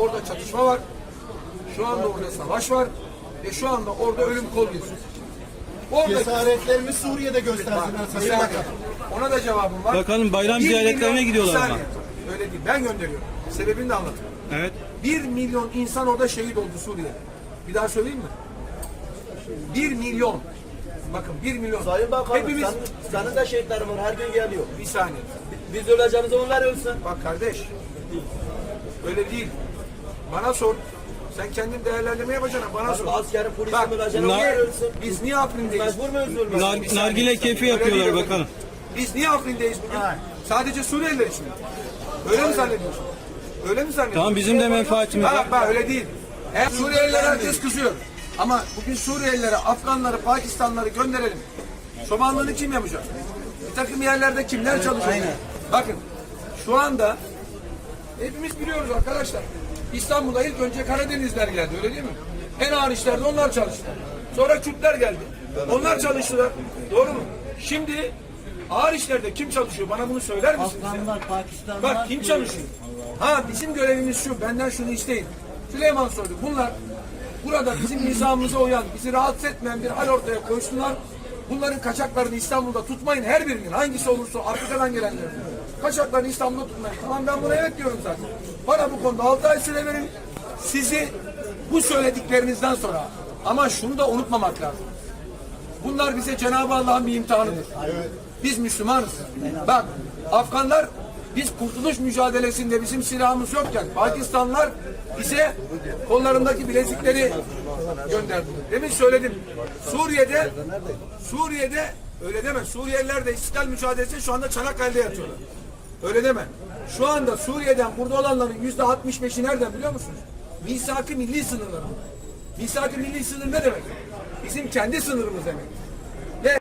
orada çatışma var. Şu anda orada savaş var. Ve şu anda orada ölüm kol geziyor. Orada Cesaretlerimi Suriye'de göstersinler Sayın. Bakan. Ona da cevabım var. Bakanım, bayram Bir ziyaretlerine milyon- gidiyorlar bir ama. saniye. Öyle değil. Ben gönderiyorum. Sebebini de anlatayım. Evet. Bir milyon insan orada şehit oldu Suriye'de. Bir daha söyleyeyim mi? Bir milyon. Bakın bir milyon. Sayın Bakanım Hepimiz sen, senin de şehitlerin var her gün geliyor. bir saniye. Biz öleceğimize onlar ölsün. Bak kardeş. Öyle değil. Bana sor. Sen kendin değerlendirme yapacaksın. Bana sor. Askerin öleceğine bunlar- onlar ölsün. Biz niye Afrin'deyiz? Mecbur muyuz ölmeye? Nar- nargile keyfi yapıyorlar değil. Biz niye Afrin'deyiz bugün? Sadece Suriyeliler için. Öyle mi zannediyorsun? Öyle mi zannediyorsun? Tamam bizim de menfaatimiz var. Bak bak öyle değil. Hem Suriyelilere herkes kızıyor. Ama bugün Suriyelilere, Afganları, Pakistanlıları gönderelim. Çobanlığını kim yapacak? Bir takım yerlerde kimler çalışacak? Bakın şu anda hepimiz biliyoruz arkadaşlar. İstanbul'a ilk önce Karadenizler geldi öyle değil mi? En ağır işlerde onlar çalıştı. Sonra Kürtler geldi. Onlar çalıştılar. Doğru mu? Şimdi ağır işlerde kim çalışıyor? Bana bunu söyler misiniz? Afganlar, Pakistanlar. Bak kim çalışıyor? Ha bizim görevimiz şu. Benden şunu isteyin. Süleyman Soylu bunlar burada bizim nizamımıza uyan, bizi rahatsız etmeyen bir hal ortaya koysunlar. Bunların kaçaklarını İstanbul'da tutmayın her birinin. Hangisi olursa Afrika'dan gelenlerin. Kaçaklarını İstanbul'da tutmayın. Tamam ben buna evet diyorum zaten. Bana bu konuda 6 ay süre verin. Sizi bu söylediklerinizden sonra ama şunu da unutmamak lazım. Bunlar bize Cenab-ı Allah'ın bir imtihanıdır. Biz Müslümanız. Bak Afganlar biz kurtuluş mücadelesinde bizim silahımız yokken Pakistanlılar bize kollarındaki bilezikleri gönderdi. Demin söyledim. Suriye'de Suriye'de öyle deme. Suriyeliler de istiklal mücadelesi şu anda Çanakkale'de yatıyorlar. Öyle deme. Şu anda Suriye'den burada olanların yüzde 65'i nereden biliyor musunuz? Misak-ı milli sınırları. Misak-ı milli sınır ne demek? Bizim kendi sınırımız demek.